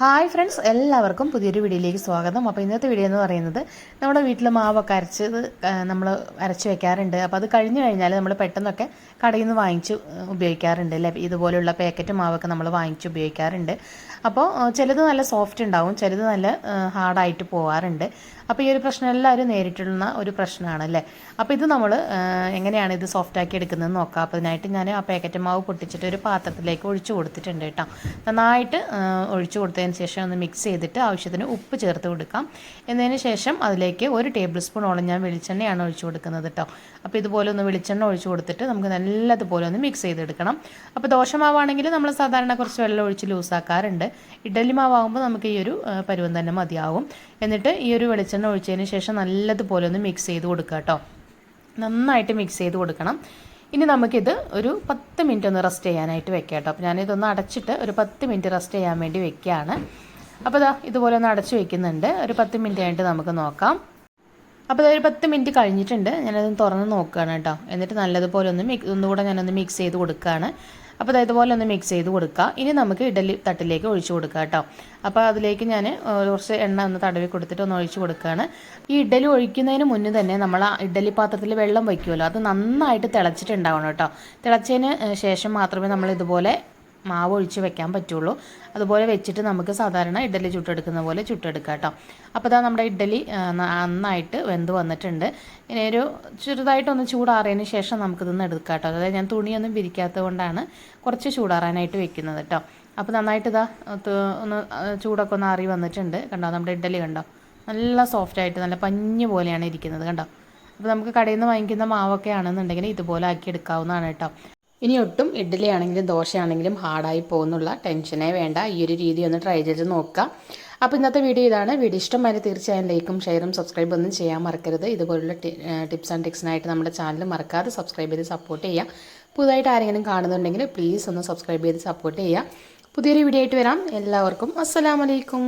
Hi friends എല്ലാവർക്കും പുതിയൊരു വീഡിയോയിലേക്ക് സ്വാഗതം. അപ്പോൾ ഇന്നത്തെ വീഡിയോ എന്ന് പറയുന്നത് നമ്മുടെ വീട്ടിൽ മാവൊക്കെ അരച്ചത് നമ്മൾ അരച്ച് വെക്കാറുണ്ട്. അപ്പോൾ അത് കഴിഞ്ഞ് കഴിഞ്ഞാൽ നമ്മൾ പെട്ടെന്നൊക്കെ കടയിൽ നിന്ന് വാങ്ങിച്ച് ഉപയോഗിക്കാറുണ്ട് അല്ലേ? ഇതുപോലെയുള്ള പാക്കറ്റ് മാവൊക്കെ നമ്മൾ വാങ്ങിച്ച് ഉപയോഗിക്കാറുണ്ട്. അപ്പോൾ ചിലത് നല്ല സോഫ്റ്റ് ഉണ്ടാവും ചിലത് നല്ല ഹാർഡായിട്ട് പോകാറുണ്ട് അപ്പോൾ ഈ ഒരു പ്രശ്നം എല്ലാവരും നേരിട്ടുള്ള ഒരു പ്രശ്നമാണ് അല്ലേ? അപ്പോൾ ഇത് നമ്മൾ എങ്ങനെയാണ് ഇത് സോഫ്റ്റ് ആക്കി എടുക്കുന്നത് നോക്കാം. അപ്പോൾ അതിനായിട്ട് ഞാൻ ആ പാക്കറ്റ് മാവ് പൊട്ടിച്ചിട്ട് ഒരു പാത്രത്തിലേക്ക് ഒഴിച്ചു കൊടുത്തിട്ടുണ്ട് കേട്ടോ. നന്നായിട്ട് ഒഴിച്ചു കൊടുത്തതിന് ശേഷം ഒന്ന് മിക്സ് ചെയ്തിട്ട് ആവശ്യത്തിന് ഉപ്പ് ചേർത്ത് കൊടുക്കാം. എന്നതിന് ശേഷം അതിലേക്ക് ഒരു ടേബിൾ സ്പൂണോളം ഞാൻ വെളിച്ചെണ്ണയാണ് ഒഴിച്ചു കൊടുക്കുന്നത് കേട്ടോ അപ്പോൾ ഇതുപോലെ ഒന്ന് വെളിച്ചെണ്ണ ഒഴിച്ചു കൊടുത്തിട്ട് നമുക്ക് നല്ലതുപോലെ ഒന്ന് മിക്സ് ചെയ്തെടുക്കണം. അപ്പോൾ ദോശമാവാണെങ്കിൽ നമ്മൾ സാധാരണ കുറച്ച് വെള്ളം ഒഴിച്ച് ലൂസാക്കാറുണ്ട് ഇഡലി മാവാകുമ്പോൾ നമുക്ക് ഈ ഒരു പരുവം തന്നെ മതിയാവും. എന്നിട്ട് ഈ ഒരു വെളിച്ചെണ്ണ ഒഴിച്ചതിന് ശേഷം നല്ലതുപോലെ ഒന്ന് മിക്സ് ചെയ്ത് കൊടുക്കുക കേട്ടോ നന്നായിട്ട് മിക്സ് ചെയ്ത് കൊടുക്കണം. ഇനി നമുക്കിത് ഒരു പത്ത് മിനിറ്റ് ഒന്ന് റെസ്റ്റ് ചെയ്യാനായിട്ട് വെക്കാം കേട്ടോ. അപ്പോൾ ഞാനിതൊന്ന് അടച്ചിട്ട് ഒരു പത്ത് മിനിറ്റ് റെസ്റ്റ് ചെയ്യാൻ വേണ്ടി വെക്കുകയാണ്. അപ്പോൾ ഇതാ ഇതുപോലെ ഒന്ന് അടച്ചു വെക്കുന്നുണ്ട്. ഒരു പത്ത് മിനിറ്റ് ആയിട്ട് നമുക്ക് നോക്കാം. അപ്പോൾ ഒരു പത്ത് മിനിറ്റ് കഴിഞ്ഞിട്ടുണ്ട്. ഞാനതൊന്ന് തുറന്ന് നോക്കുകയാണ് കേട്ടോ. എന്നിട്ട് നല്ലതുപോലെ ഒന്ന് മിക്സ് ഒന്നുകൂടെ ഞാനൊന്ന് മിക്സ് ചെയ്ത് കൊടുക്കുകയാണ്. അപ്പോൾ അത് ഇതുപോലെ ഒന്ന് മിക്സ് ചെയ്ത് കൊടുക്കുക. ഇനി നമുക്ക് ഇഡലി തട്ടിലേക്ക് ഒഴിച്ചു കൊടുക്കുക കേട്ടോ. അപ്പോൾ അതിലേക്ക് ഞാൻ കുറച്ച് എണ്ണ ഒന്ന് തടവി കൊടുത്തിട്ട് ഒന്ന് ഒഴിച്ചു കൊടുക്കുകയാണ്. ഈ ഇഡലി ഒഴിക്കുന്നതിന് മുന്നേ തന്നെ നമ്മൾ ആ ഇഡലി പാത്രത്തിൽ വെള്ളം വയ്ക്കുമല്ലോ. അത് നന്നായിട്ട് തിളച്ചിട്ടുണ്ടാവണം കേട്ടോ. തിളച്ചതിന് ശേഷം മാത്രമേ നമ്മൾ ഇതുപോലെ മാവ് ഒഴിച്ച് വെക്കാൻ പറ്റുള്ളൂ. അതുപോലെ വെച്ചിട്ട് നമുക്ക് സാധാരണ ഇഡ്ഡലി ചുട്ടെടുക്കുന്ന പോലെ ചുട്ടെടുക്കാം കേട്ടോ. അപ്പോൾ ഇതാ നമ്മുടെ ഇഡ്ഡലി നന്നായിട്ട് വെന്ത് വന്നിട്ടുണ്ട്. ഇനി ഒരു ചെറുതായിട്ടൊന്ന് ചൂടാറിയതിന് ശേഷം നമുക്കിതൊന്ന് എടുക്കാം കേട്ടോ. അതായത് ഞാൻ തുണിയൊന്നും വിരിക്കാത്തത് കൊണ്ടാണ് കുറച്ച് ചൂടാറാനായിട്ട് വെക്കുന്നത് കേട്ടോ. അപ്പോൾ നന്നായിട്ട് ഇതാ ഒന്ന് ചൂടൊക്കെ ഒന്ന് ആറി വന്നിട്ടുണ്ട്. കണ്ടോ നമ്മുടെ ഇഡ്ഡലി കണ്ടോ? നല്ല സോഫ്റ്റ് ആയിട്ട് നല്ല പഞ്ഞ് പോലെയാണ് ഇരിക്കുന്നത് കണ്ടോ? അപ്പോൾ നമുക്ക് കടയിൽ നിന്ന് വാങ്ങിക്കുന്ന മാവൊക്കെ ആണെന്നുണ്ടെങ്കിൽ ഇതുപോലെ ആക്കി എടുക്കാവുന്നതാണ് കേട്ടോ. ഇനി ഒട്ടും ഇഡ്ഡലി ആണെങ്കിലും ദോശയാണെങ്കിലും ഹാർഡായി പോകുന്നുള്ള ടെൻഷനേ വേണ്ട. ഈ ഒരു രീതി ഒന്ന് ട്രൈ ചെയ്ത് നോക്കുക. അപ്പോൾ ഇന്നത്തെ വീഡിയോ ഇതാണ്. വീഡിയോ ഇഷ്ടമായാലും തീർച്ചയായും ലൈക്കും ഷെയറും സബ്സ്ക്രൈബ് ഒന്നും ചെയ്യാൻ മറക്കരുത്. ഇതുപോലുള്ള ടിപ്സ് ആൻഡ് ടിക്സിനായിട്ട് നമ്മുടെ ചാനൽ മറക്കാതെ സബ്സ്ക്രൈബ് ചെയ്ത് സപ്പോർട്ട് ചെയ്യുക. പുതുതായിട്ട് ആരെങ്കിലും കാണുന്നുണ്ടെങ്കിൽ പ്ലീസ് ഒന്ന് സബ്സ്ക്രൈബ് ചെയ്ത് സപ്പോർട്ട് ചെയ്യുക. പുതിയൊരു വീഡിയോ ആയിട്ട് വരാം. എല്ലാവർക്കും അസ്സലാമലൈക്കും